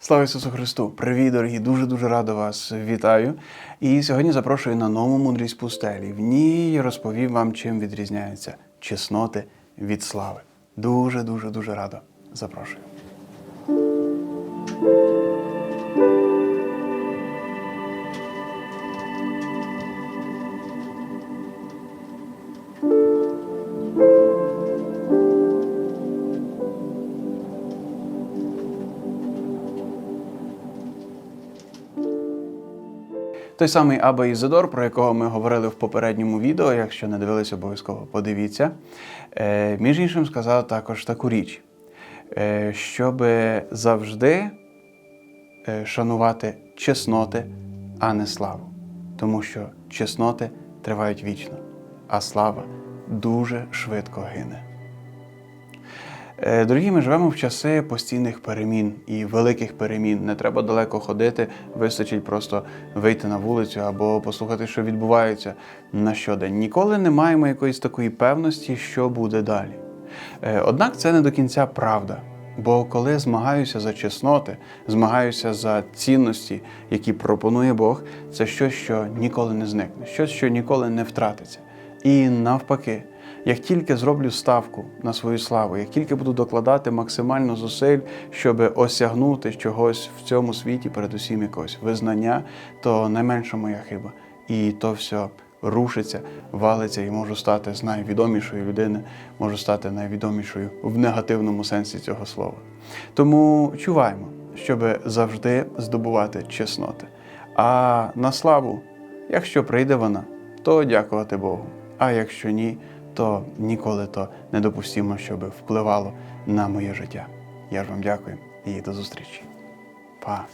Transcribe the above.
Слава Ісусу Христу! Привіт, дорогі! Дуже дуже радо вас вітаю. І сьогодні запрошую на нову мудрість пустелі. В ній розповім вам, чим відрізняються чесноти від слави. Дуже, дуже, дуже радо. Запрошую. Той самий Аба Ізидор, про якого ми говорили в попередньому відео, якщо не дивились, обов'язково подивіться. Е, між іншим, сказав також таку річ, е, щоб завжди е, шанувати чесноти, а не славу. Тому що чесноти тривають вічно, а слава дуже швидко гине. Е, Дорогі, ми живемо в часи постійних перемін і великих перемін. Не треба далеко ходити, вистачить просто вийти на вулицю або послухати, що відбувається на щодень. Ніколи не маємо якоїсь такої певності, що буде далі. Е, Однак це не до кінця правда. Бо коли змагаюся за чесноти, змагаюся за цінності, які пропонує Бог, це щось, що ніколи не зникне, щось, що ніколи не втратиться. І навпаки, як тільки зроблю ставку на свою славу, як тільки буду докладати максимально зусиль, щоб осягнути чогось в цьому світі, передусім якогось визнання, то найменша моя хиба. І то все рушиться, валиться і можу стати з найвідомішої людини, можу стати найвідомішою в негативному сенсі цього слова. Тому чуваємо, щоб завжди здобувати чесноти. А на славу, якщо прийде вона, то дякувати Богу. А якщо ні, то ніколи то не допустимо, щоб впливало на моє життя. Я ж вам дякую і до зустрічі. Па!